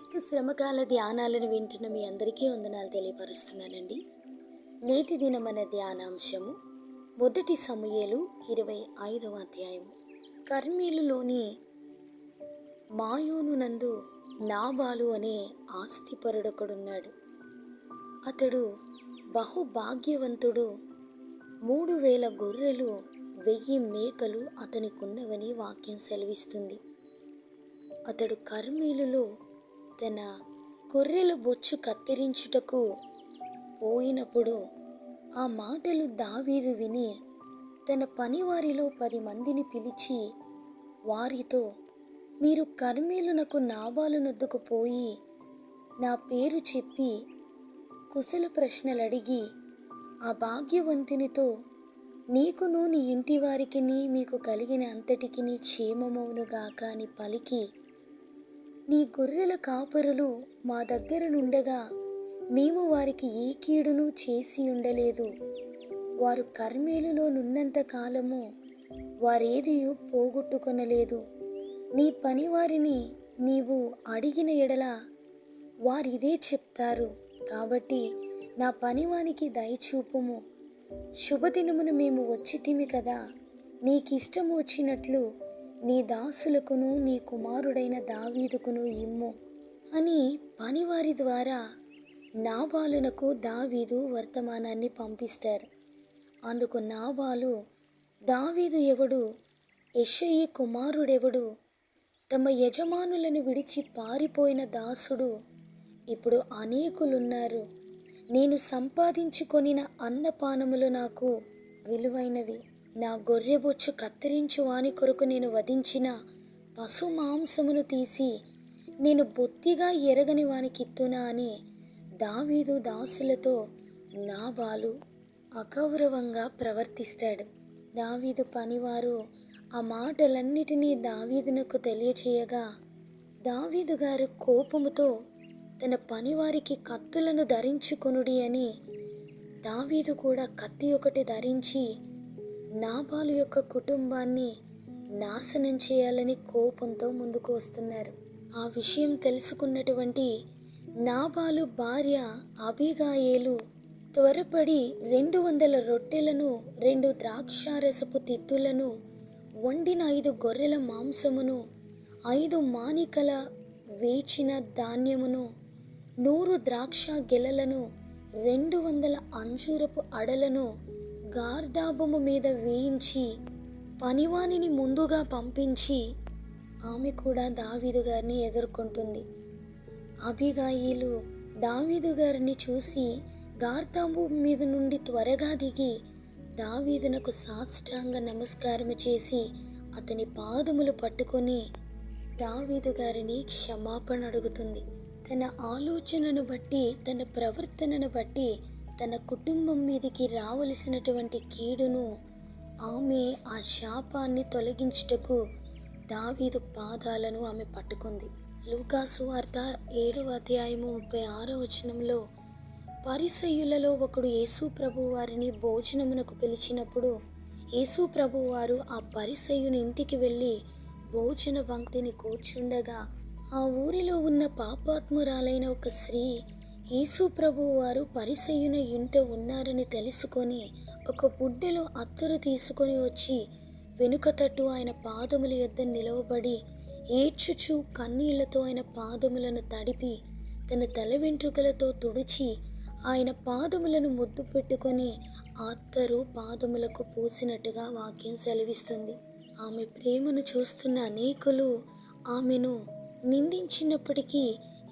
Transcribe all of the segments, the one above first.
క్రీస్తు శ్రమకాల ధ్యానాలను వింటున్న మీ అందరికీ వందనాలు తెలియపరుస్తున్నానండి. నేటి దినమన ధ్యానాంశము మొదటి సమయలు ఇరవై ఐదవ అధ్యాయము. కర్మీలులోని మాయోను నందు నాబాలు అనే ఆస్తిపరుడొకడున్నాడు. అతడు బహుభాగ్యవంతుడు మూడు వేల గొర్రెలు వెయ్యి మేకలు అతనికున్నవని వాక్యం సెలవిస్తుంది. అతడు కర్మీలులో తన గొర్రెల బొచ్చు కత్తిరించుటకు పోయినప్పుడు ఆ మాటలు దావీదు విని తన పనివారిలో పది మందిని పిలిచి వారితో మీరు కర్మీలునకు నాబాలునొద్దుకు పోయి నా పేరు చెప్పి కుశల ప్రశ్నలు అడిగి ఆ భాగ్యవంతునితో నీకును నీ ఇంటి వారికి మీకు కలిగిన అంతటికి నీ క్షేమమవునుగాక అని పలికి నీ గొర్రెల కాపరులు మా దగ్గర నుండగా మేము వారికి ఏ కీడును చేసి ఉండలేదు. వారు కర్మేలులో నున్నంత కాలము వారేది పోగొట్టుకొనలేదు. నీ పనివారిని నీవు అడిగిన ఎడల వారిదే చెప్తారు. కాబట్టి నా పనివానికి దయచూపుము. శుభదినమును మేము వచ్చితిమి కదా. నీకిష్టము వచ్చినట్లు నీ దాసులకును నీ కుమారుడైన దావీదుకును ఇమ్ము అని పనివారి ద్వారా నాబాలునకు దావీదు వర్తమానాన్ని పంపిస్తారు. అందుకు నాబాలు దావీదు ఎవడు? ఎషయి కుమారుడెవడు? తమ యజమానులను విడిచి పారిపోయిన దాసుడు ఇప్పుడు అనేకులున్నారు. నేను సంపాదించుకొనిన అన్నపానములు నాకు విలువైనవి. నా గొర్రెబొచ్చు కత్తిరించు వాని కొరకు నేను వధించిన పశు మాంసమును తీసి నేను బొత్తిగా ఎరగని వానికి ఇత్తునా అని దావీదు దాసులతో నాబాలు అగౌరవంగా ప్రవర్తిస్తాడు. దావీదు పనివారు ఆ మాటలన్నిటినీ దావీదునకు తెలియచేయగా దావీదు గారు కోపముతో తన పనివారికి కత్తులను ధరించుకొనుడి అని దావీదు కూడా కత్తి ఒకటి ధరించి నాబాలు యొక్క కుటుంబాన్ని నాశనం చేయాలని కోపంతో ముందుకు వస్తున్నారు. ఆ విషయం తెలుసుకున్నటువంటి నాబాలు భార్య అబిగాయేలు త్వరపడి రెండు వందల రొట్టెలను రెండు ద్రాక్షారసపు తిత్తులను వండిన ఐదు గొర్రెల మాంసమును ఐదు మానికల వేచిన ధాన్యమును నూరు ద్రాక్ష గెలలను రెండు వందల అంజూరపు అడలను గార్దాబము మీద వేయించి పనివానిని ముందుగా పంపించి ఆమె కూడా దావీదు గారిని ఎదుర్కొంటుంది. అభిగాయిలు దావీదు గారిని చూసి గార్దాబు మీద నుండి త్వరగా దిగి దావీదునకు సాష్టాంగ నమస్కారం చేసి అతని పాదములు పట్టుకొని దావీదు గారిని క్షమాపణ అడుగుతుంది. తన ఆలోచనను బట్టి తన ప్రవర్తనను బట్టి తన కుటుంబం మీదికి రావలసినటువంటి కీడును ఆమె ఆ శాపాన్ని తొలగించుటకు దావీదు పాదాలను ఆమె పట్టుకుంది. లూకాసు వార్త ఏడవ అధ్యాయము ముప్పై ఆరో వచనంలో పరిసయ్యులలో ఒకడు యేసు ప్రభు వారిని భోజనమునకు పిలిచినప్పుడు యేసు ప్రభు వారు ఆ పరిసయ్యుని ఇంటికి వెళ్ళి భోజన పంక్తిని కూర్చుండగా ఆ ఊరిలో ఉన్న పాపాత్మురాలైన ఒక స్త్రీ యేసుప్రభు వారు పరిసయ్యున ఇంట ఉన్నారని తెలుసుకొని ఒక బుడ్డెలో అత్తరు తీసుకొని వచ్చి వెనుక తట్టు ఆయన పాదముల యొద్ద నిలవబడి ఏడ్చుచు కన్నీళ్ళతో ఆయన పాదములను తడిపి తన తల వెంట్రుకలతో తుడిచి ఆయన పాదములను ముద్దు పెట్టుకొని అత్తరు పాదములకు పూసినట్టుగా వాక్యం సెలవిస్తుంది. ఆమె ప్రేమను చూస్తున్న అనేకులు ఆమెను నిందించినప్పటికీ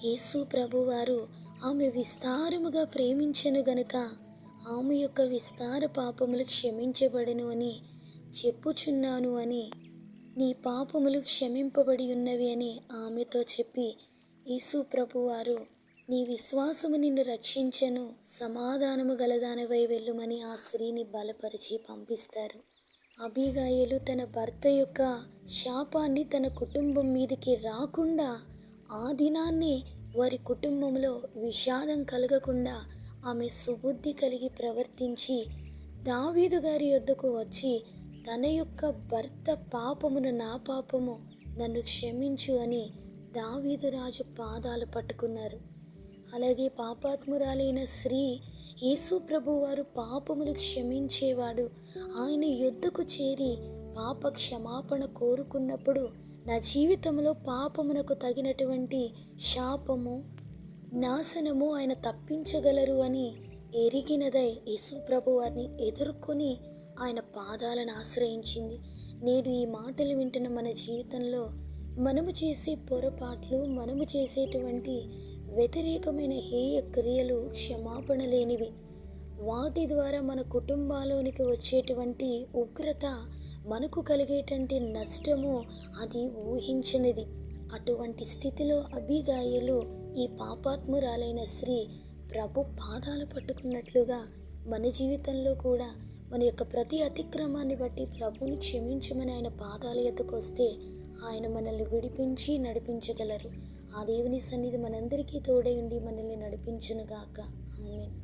యేసు ప్రభువారు ఆమె విస్తారముగా ప్రేమించను గనుక ఆమె యొక్క విస్తార పాపములు క్షమించబడను అని చెప్పుచున్నాను అని నీ పాపములు క్షమింపబడి ఉన్నవి అని ఆమెతో చెప్పి యేసు ప్రభువారు నీ విశ్వాసము నిన్ను రక్షించను సమాధానము గలదానివై వెళ్ళుమని ఆ స్త్రీని బలపరిచి పంపిస్తారు. అబిగాయలు తన భర్త యొక్క శాపాన్ని తన కుటుంబం మీదకి రాకుండా ఆ దినాన్నే వారి కుటుంబంలో విషాదం కలగకుండా ఆమె సుబుద్ధి కలిగి ప్రవర్తించి దావీదు గారి యొద్దకు వచ్చి తన యొక్క భర్త పాపమును నా పాపము నన్ను క్షమించు అని దావీదు రాజు పాదాలు పట్టుకున్నారు. అలాగే పాపాత్మురాలైన స్త్రీ యేసు ప్రభు వారు పాపములు క్షమించేవాడు. ఆయన యుద్ధకు చేరి పాప క్షమాపణ కోరుకున్నప్పుడు నా జీవితంలో పాపమునకు తగినటువంటి శాపము నాశనము ఆయన తప్పించగలరు అని ఎరిగినదై యేసు వారిని ఎదుర్కొని ఆయన పాదాలను ఆశ్రయించింది. నేడు ఈ మాటలు వింటున్న మన జీవితంలో మనము చేసే పొరపాట్లు మనము చేసేటువంటి వ్యతిరేకమైన హేయ క్రియలు క్షమాపణ లేనివి. వాటి ద్వారా మన కుటుంబాలోనికి వచ్చేటువంటి ఉగ్రత మనకు కలిగేటువంటి నష్టము అది ఊహించనిది. అటువంటి స్థితిలో అభిగాయలు ఈ పాపాత్మురాలైన స్త్రీ ప్రభు పాదాలు పట్టుకున్నట్లుగా మన జీవితంలో కూడా మన యొక్క ప్రతి అతిక్రమాన్ని బట్టి ప్రభుని క్షమించమని ఆయన పాదాల ఎద్దకు వస్తే ఆయన మనల్ని విడిపించి నడిపించగలరు. ఆ దేవుని సన్నిధి మనందరికీ తోడై ఉండి మనల్ని నడిపించునుగాక. ఆమె